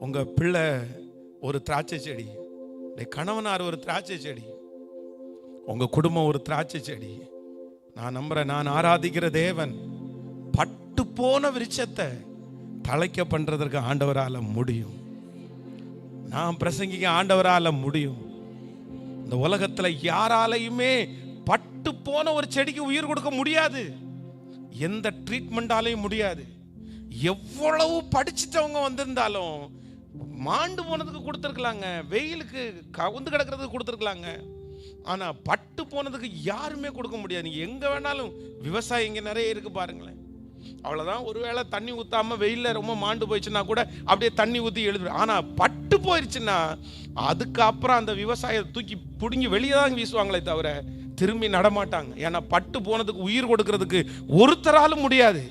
உங்க பிள்ளை ஒரு திராட்சை செடி. கணவனார் ஒரு திராட்சை செடி. உங்க குடும்பம் ஒரு திராட்சை செடி. நான் நம்புறேன் நான் ஆராதிக்கிற தேவன் பட்டு போன விருட்சத்தை தலைக்க பண்றதற்கு ஆண்டவரால முடியும். நான் பிரசங்கிக்க ஆண்டவரால முடியும். இந்த உலகத்துல யாராலையுமே பட்டு போன ஒரு செடிக்கு உயிர் கொடுக்க முடியாது. எந்த ட்ரீட்மெண்டாலையும் முடியாது. எவ்வளவு படிச்சிட்டவங்க வந்திருந்தாலும் மாண்டு போனதுக்கு கொடுத்துருக்கலாங்க. வெயிலுக்கு கவுந்து கிடக்கிறதுக்கு கொடுத்துருக்கலாங்க. ஆனால் பட்டு போனதுக்கு யாருமே கொடுக்க முடியாது. நீங்கள் எங்கே வேணாலும் விவசாயம் இங்கே நிறைய இருக்குது பாருங்களேன். அவ்வளோதான் ஒருவேளை தண்ணி ஊற்றாமல் வெயிலில் ரொம்ப மாண்டு போயிடுச்சுன்னா கூட அப்படியே தண்ணி ஊற்றி எழுது ஆனால் பட்டு போயிடுச்சுன்னா அதுக்கப்புறம் அந்த விவசாயத்தை தூக்கி பிடுங்கி வெளியே தான் வீசுவாங்களே தவிர திரும்பி நடமாட்டாங்க. ஏன்னா பட்டு போனதுக்கு உயிர் கொடுக்கறதுக்கு ஒருத்தராலும் முடியாது.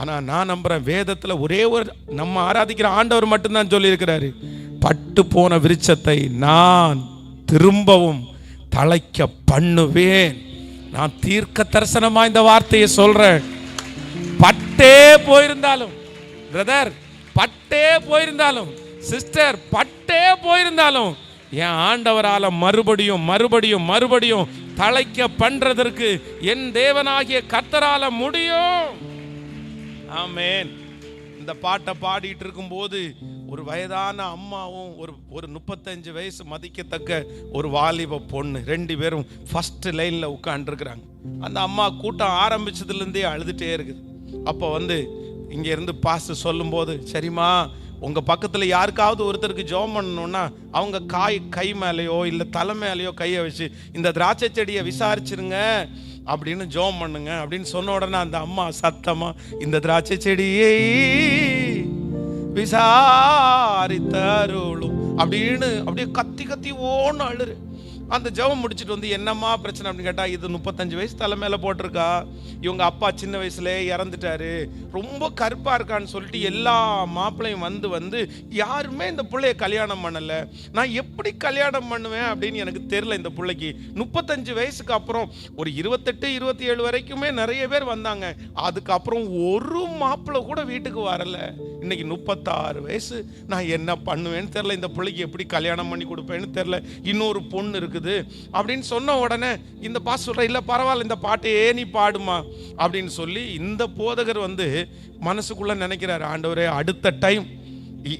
ஆனால் நான் நம்புகிறேன் வேதத்தில் ஒரே ஒரு நம்ம ஆராதிக்கிற ஆண்டவர் மட்டும்தான் சொல்லியிருக்கிறாரு. பட்டு போன விருட்சத்தை நான் திரும்பவும் தலைக்க பண்ணுவேன். நான் தீர்க்க தரிசனமா இந்த வார்த்தையை சொல்றேன். பட்டே போயிருந்தாலும் பிரதர் பட்டே போயிருந்தாலும் சிஸ்டர் பட்டே போயிருந்தாலும் என் ஆண்டவரால் மறுபடியும் மறுபடியும் மறுபடியும் தலைக்க பண்றதற்கு என் தேவனாகிய கத்தரால முடியும். ஆமேன். இந்த பாட்டை பாடிட்டு இருக்கும்போது ஒரு வயதான அம்மாவும் ஒரு ஒரு முப்பத்தஞ்சு வயசு மதிக்கத்தக்க ஒரு வாலிப பொண்ணு ரெண்டு பேரும் ஃபர்ஸ்ட் லைனில் உட்காந்துருக்குறாங்க அந்த அம்மா கூட்டம் ஆரம்பிச்சதுலேருந்தே அழுதுகிட்டே இருக்குது. அப்போ வந்து இங்கேருந்து பாஸ் சொல்லும்போது சரிம்மா உங்கள் பக்கத்தில் யாருக்காவது ஒருத்தருக்கு ஜெபம் பண்ணணும்னா அவங்க காய் கை மேலேயோ இல்லை தலை மேலேயோ கையை வச்சு இந்த திராட்சை செடியை விசாரிச்சிருங்க. அப்படின்னு ஜெபம் பண்ணுங்க. அப்படின்னு சொன்ன உடனே அந்த அம்மா சத்தமா இந்த திராட்சை செடியை விசாரித்தருளும். அப்படின்னு அப்படியே கத்தி கத்தி ஓன்னு அழுறு. அந்த ஜெபம் முடிச்சிட்டு வந்து என்னம்மா பிரச்சனை அப்படின்னு கேட்டால் இது முப்பத்தஞ்சு வயசு தலை மேலே போட்டிருக்கா? இவங்க அப்பா சின்ன வயசுல இறந்துட்டாரு. ரொம்ப கருப்பாக இருக்கான்னு சொல்லிட்டு எல்லா மாப்பிள்ளையும் வந்து வந்து யாருமே இந்த பிள்ளைய கல்யாணம் பண்ணலை. நான் எப்படி கல்யாணம் பண்ணுவேன் அப்படின்னு எனக்கு தெரியல இந்த பிள்ளைக்கு. முப்பத்தஞ்சு வயசுக்கு அப்புறம் ஒரு இருபத்தெட்டு இருபத்தி ஏழு வரைக்குமே நிறைய பேர் வந்தாங்க. அதுக்கப்புறம் ஒரு மாப்பிள்ளை கூட வீட்டுக்கு வரல. இன்னைக்கு முப்பத்தாறு வயசு. நான் என்ன பண்ணுவேன்னு தெரில இந்த பிள்ளைக்கு எப்படி கல்யாணம் பண்ணி கொடுப்பேன்னு தெரில இன்னொரு பொண்ணு இருக்குது. அப்படின்னு சொன்ன உடனே இந்த பாஸ் சொல்கிற இல்லை பரவாயில்ல இந்த பாட்டையே நீ பாடுமா? அப்படின்னு சொல்லி இந்த போதகர் வந்து மனசுக்குள்ள நினைக்கிறாரு ஆண்டவரே அடுத்த டைம்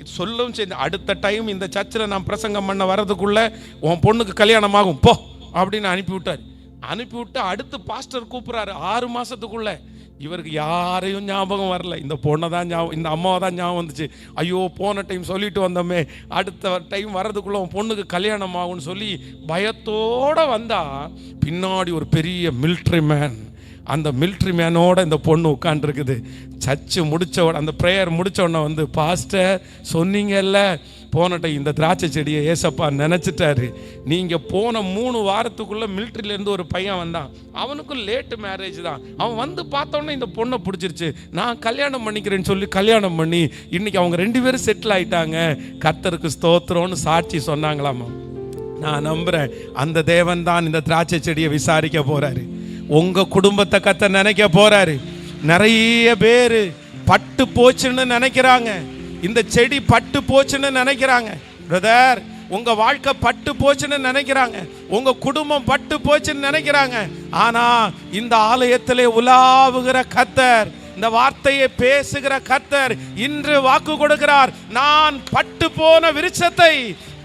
சொல்லவும் சரி அடுத்த டைம் இந்த சர்ச்சில் நான் பிரசங்கம் பண்ண வர்றதுக்குள்ள உன் பொண்ணுக்கு கல்யாணம் ஆகும் போ. அப்படின்னு அனுப்பிவிட்டார். அனுப்பிவிட்டு அடுத்து பாஸ்டர் கூப்பிட்றாரு ஆறு மாதத்துக்குள்ளே இவருக்கு யாரையும் ஞாபகம் வரல. இந்த பொண்ணை தான் ஞாபகம் இந்த அம்மாவை தான் ஞாபகம் வந்துச்சு. ஐயோ போன டைம் சொல்லிட்டு வந்தோமே. அடுத்த டைம் வர்றதுக்குள்ள உன் பொண்ணுக்கு கல்யாணம் ஆகும்னு சொல்லி பயத்தோட வந்தால் பின்னாடி ஒரு பெரிய மிலிட்ரி மேன் அந்த மிலிட்ரி மேனோட இந்த பொண்ணு உட்காந்துருக்குது சர்ச்சு முடிச்ச உடனே அந்த ப்ரேயர் முடிச்ச உடனே வந்து பாஸ்டர் சொன்னீங்கல்ல போனட்ட இந்த திராட்சை செடியை ஏசப்பா நினச்சிட்டாரு. நீங்கள் போன மூணு வாரத்துக்குள்ளே மிலிட்ரியிலேருந்து ஒரு பையன் வந்தான். அவனுக்கும் லேட்டு மேரேஜ் தான். அவன் வந்து பார்த்தோன்னே இந்த பொண்ணை பிடிச்சிருச்சு. நான் கல்யாணம் பண்ணிக்கிறேன்னு சொல்லி கல்யாணம் பண்ணி இன்னைக்கு அவங்க ரெண்டு பேரும் செட்டில் ஆயிட்டாங்க. கத்தருக்கு ஸ்தோத்திரம்னு சாட்சி சொன்னாங்களாமா? நான் நம்புகிறேன் அந்த தேவன் தான் இந்த திராட்சை செடியை விசாரிக்க போகிறாரு உங்கள் குடும்பத்தை கத்த நினைக்க போகிறாரு நிறைய பேர் பட்டு போச்சுன்னு நினைக்கிறாங்க. இந்த செடி பட்டு போச்சுன்னு நினைக்கிறாங்க. பிரதர் உங்கள் வாழ்க்கை பட்டு போச்சுன்னு நினைக்கிறாங்க. உங்கள் குடும்பம் பட்டு போச்சுன்னு நினைக்கிறாங்க. ஆனால் இந்த ஆலயத்தில் உலாவுகிற கத்தர் இந்த வார்த்தையை பேசுகிற கத்தர் இன்று வாக்கு கொடுக்கிறார். நான் பட்டு போன விருட்சத்தை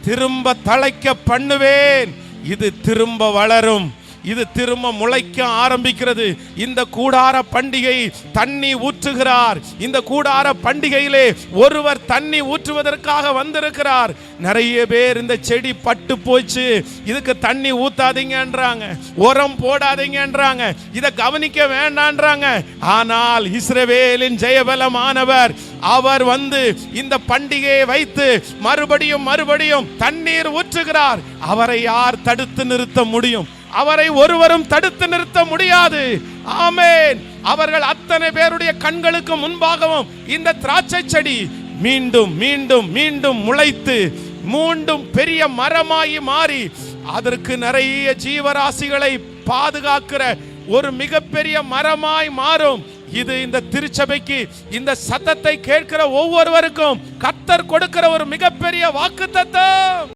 திரும்ப தழைக்க பண்ணுவேன். இது திரும்ப வளரும். இது திரும்ப முளைக்க ஆரம்பிக்கிறது. இந்த கூடார பண்டிகை தண்ணி ஊற்றுகிறார். இந்த கூடார பண்டிகையிலே ஒருவர் தண்ணி ஊற்றுவதற்காக வந்திருக்கிறார். நிறைய பேர் இந்த செடி பட்டு போச்சு. இதுக்கு தண்ணி ஊத்தாதீங்கன்றாங்க. உரம் போடாதீங்கன்றாங்க. இதை கவனிக்க வேண்டான்றாங்க. ஆனால் இஸ்ரவேலின் ஜெயபலமானவர் அவர் வந்து இந்த பண்டிகையை வைத்து மறுபடியும் மறுபடியும் தண்ணீர் ஊற்றுகிறார். அவரை யார் தடுத்து நிறுத்த முடியும்? அவரை ஒருவரும் தடுத்து நிறுத்த முடியாது. ஆமேன். அவர்கள் அத்தனை பேருடைய கண்களுக்கு முன்பாகவும் இந்த திராட்சை செடி மீண்டும் மீண்டும் மீண்டும் முளைத்து மீண்டும் பெரிய மரமாகி மாறி அதற்கு நிறைய ஜீவராசிகளை பாதுகாக்கிற ஒரு மிகப்பெரிய மரமாய் மாறும். இது இந்த திருச்சபைக்கு இந்த சத்தத்தை கேட்கிற ஒவ்வொருவருக்கும் கத்தர் கொடுக்கிற ஒரு மிகப்பெரிய வாக்குத்தத்தம்.